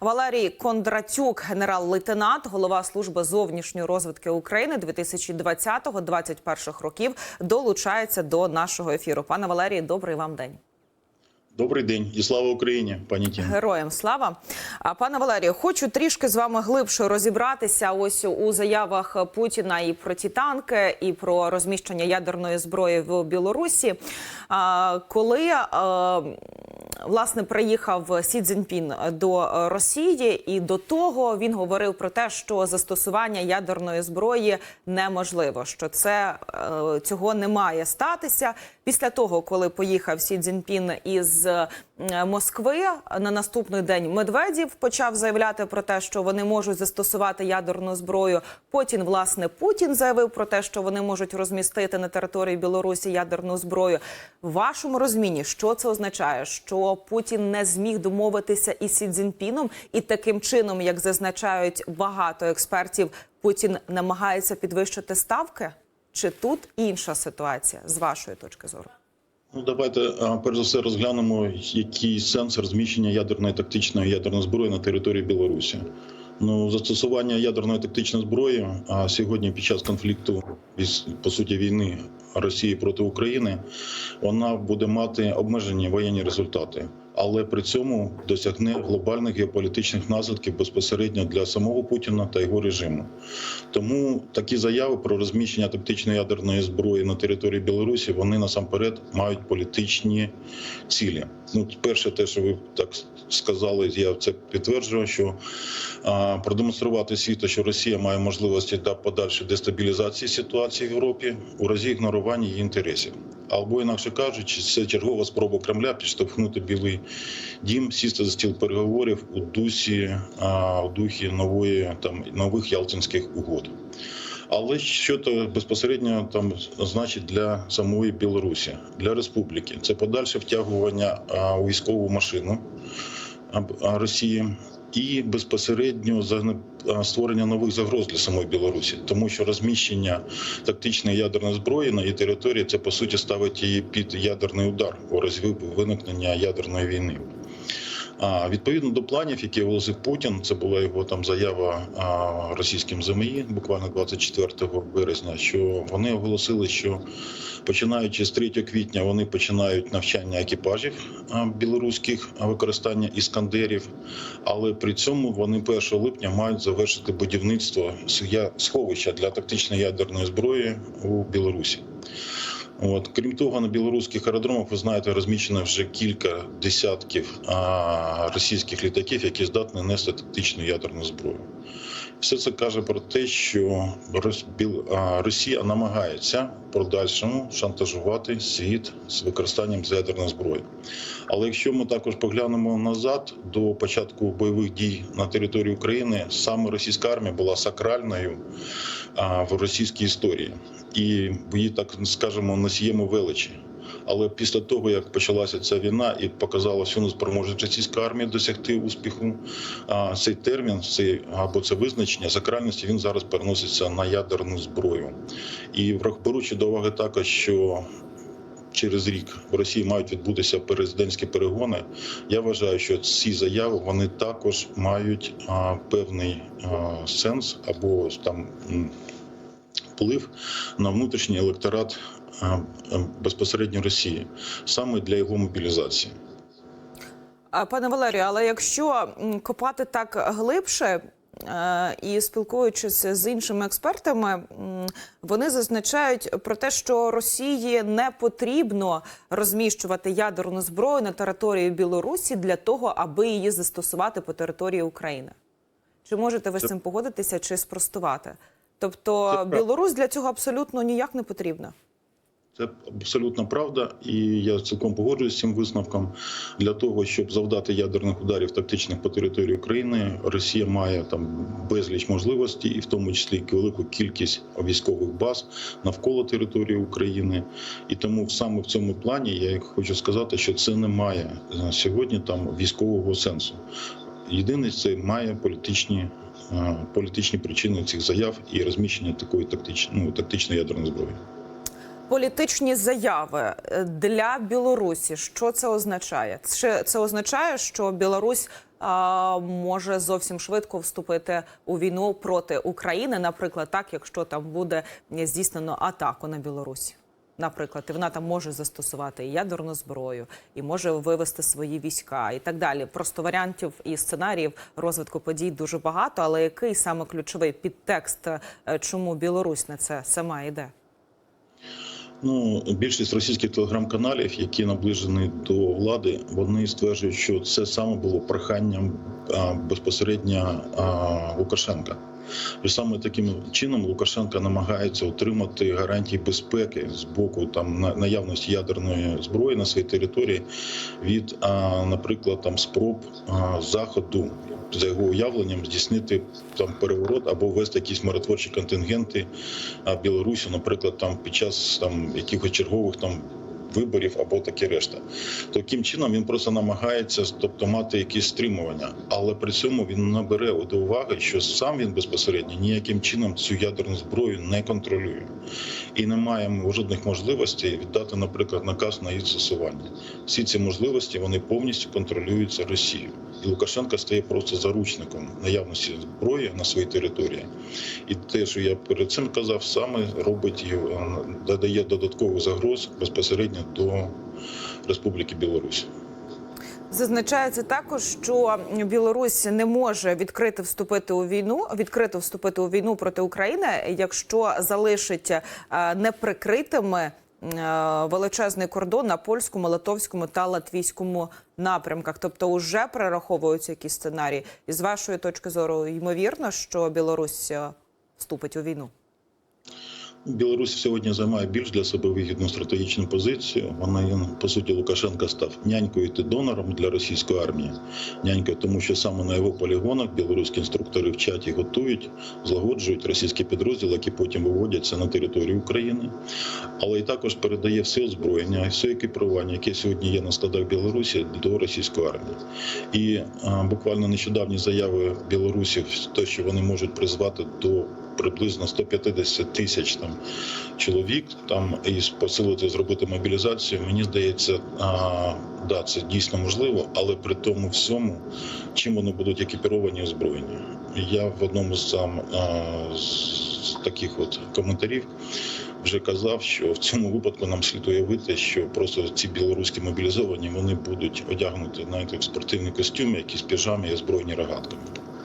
Валерій Кондратюк, генерал-лейтенант, голова служби зовнішньої розвідки України 2020-2021 років, долучається до нашого ефіру. Пане Валерій, добрий вам день. Добрий день і слава Україні, пані Тіна. Героям слава. А пане Валерію, хочу трішки з вами глибше розібратися. Ось у заявах Путіна і про ті танки, і про розміщення ядерної зброї в Білорусі. А, Коли а, власне приїхав Сі Цзіньпін до Росії, і до того він говорив про те, що застосування ядерної зброї неможливо, що це е, цього не має статися. Після того, коли поїхав Сі Цзіньпін із е, Москви, на наступний день Медведів почав заявляти про те, що вони можуть застосувати ядерну зброю. Потім, власне, Путін заявив про те, що вони можуть розмістити на території Білорусі ядерну зброю. В вашому розумінні, що це означає? Що Путін не зміг домовитися із Сі Цзіньпіном, і таким чином, як зазначають багато експертів, Путін намагається підвищити ставки? Чи тут інша ситуація з вашої точки зору? Ну давайте перш за все розглянемо, який сенс розміщення ядерної тактичної ядерної зброї на території Білорусі. Ну, застосування ядерної тактичної зброї а сьогодні під час конфлікту із по суті війни Росії проти України, вона буде мати обмежені воєнні результати, але при цьому досягне глобальних геополітичних наслідків безпосередньо для самого Путіна та його режиму. Тому такі заяви про розміщення тактичної ядерної зброї на території Білорусі вони насамперед мають політичні цілі. Ну, перше, те, що ви так сказали, я це підтверджую, що продемонструвати світу, що Росія має можливості та подальшої дестабілізації ситуації в Європі у разі ігнорування її інтересів. Або інакше кажучи, це чергова спроба Кремля підштовхнути Білий Дім, сісти за стіл переговорів у дусі у духі нової там нових Ялтинських угод. Але що то безпосередньо там значить для самої Білорусі, для республіки, це подальше втягування у військову машину Росії і безпосередньо створення нових загроз для самої Білорусі, тому що розміщення тактичної ядерної зброї на її території це по суті ставить її під ядерний удар у разі виникнення ядерної війни. Відповідно до планів, які оголосив Путін, це була його там заява російським ЗМІ, буквально 24 березня. Що вони оголосили, що починаючи з 3 квітня вони починають навчання екіпажів білоруських використання іскандерів, але при цьому вони 1 липня мають завершити будівництво сховища для тактичної ядерної зброї у Білорусі. От крім того, на білоруських аеродромах ви знаєте, розміщено вже кілька десятків а, російських літаків, які здатні нести тактичну ядерну зброю. Все це каже про те, що Росія намагається подальшому шантажувати світ з використанням ядерної зброї. Але якщо ми також поглянемо назад до початку бойових дій на території України, саме російська армія була сакральною в російській історії, і її так скажемо носіємо величі. Але після того, як почалася ця війна і показала всю неспроможність російської армії досягти успіху, цей термін, цей або це визначення сакральності, він зараз переноситься на ядерну зброю. І беручи до уваги також, що через рік в Росії мають відбутися президентські перегони. Я вважаю, що ці заяви вони також мають певний сенс або там. Вплив на внутрішній електорат а, а, безпосередньо Росії саме для його мобілізації. Пане Валерію, але якщо копати так глибше е, і спілкуючись з іншими експертами, вони зазначають про те, що Росії не потрібно розміщувати ядерну зброю на території Білорусі для того, аби її застосувати по території України. Чи можете ви з цим погодитися чи спростувати? Тобто Це Білорусь для цього абсолютно ніяк не потрібна. Це абсолютно правда, і я цілком погоджуюсь з цим висновком. Для того щоб завдати ядерних ударів тактичних по території України, Росія має там безліч можливостей, і в тому числі велику кількість військових баз навколо території України. І тому саме в цьому плані я хочу сказати, що це не має е, сьогодні там військового сенсу. Єдине, це має політичні. Політичні причини цих заяв і розміщення такої тактичної, ну, тактичної ядерної зброї. Політичні заяви е, для Білорусі. Що це означає? Це, це означає, що Білорусь а, може зовсім швидко вступити у війну проти України, наприклад, так, якщо там буде здійснено атаку на Білорусі. Наприклад, і вона там може застосувати і ядерну зброю, і може вивести свої війська, і так далі. Просто варіантів і сценаріїв розвитку подій дуже багато. Але який саме ключовий підтекст, е, чому Білорусь на це сама йде? Ну, більшість російських телеграм-каналів, які наближені до влади, вони стверджують, що це саме було проханням а, безпосередньо а, Лукашенка. І саме таким чином Лукашенко намагається отримати гарантії безпеки з боку там на- наявності ядерної зброї на своїй території від, наприклад, там спроб заходу. За його уявленням здійснити там переворот або ввести якісь миротворчі контингенти Білорусі, наприклад, там під час там якихось чергових там виборів або таке решта. Таким чином він просто намагається, тобто мати якісь стримування, але при цьому він не бере до уваги, що сам він безпосередньо ніяким чином цю ядерну зброю не контролює і не має жодних можливостей віддати, наприклад, наказ на її застосування. Всі ці можливості вони повністю контролюються Росією. І Лукашенко стає просто заручником наявності зброї на своїй території. І те, що я перед цим казав, саме робить е, додає додаткових загроз безпосередньо до Республіки Білорусь. Зазначається також, що Білорусь не може відкрито вступити у війну, відкрито вступити у війну проти України, якщо залишить е, неприкритими е, величезний кордон на польському, литовському та латвійському напрямках. Тобто, вже перераховуються якісь сценарії. І з вашої точки зору, ймовірно, що Білорусь е, вступить у війну. Білорусь сьогодні займає більш для себе вигідну стратегічну позицію. Вона по суті Лукашенка став нянькою та донором для російської армії. Нянькою, тому що саме на його полігонах білоруські інструктори вчать і готують, злагоджують російські підрозділи, які потім виводяться на територію України. Але і також передає все озброєння, все екіпірування, яке сьогодні є на складах Білорусі до російської армії. І а, буквально нещодавні заяви білорусів, те, що вони можуть призвати до приблизно 150 тисяч там чоловік там і посилити зробити мобілізацію. Мені здається, а, да, це дійсно можливо, але при тому всьому, чим вони будуть екіпіровані озброєні. Я в одному з там а, з таких от коментарів. Вже казав, що в цьому випадку нам слід уявити, що просто ці білоруські мобілізовані вони будуть одягнуті навіть в спортивні костюми, якісь піжами і озброєні рогатками.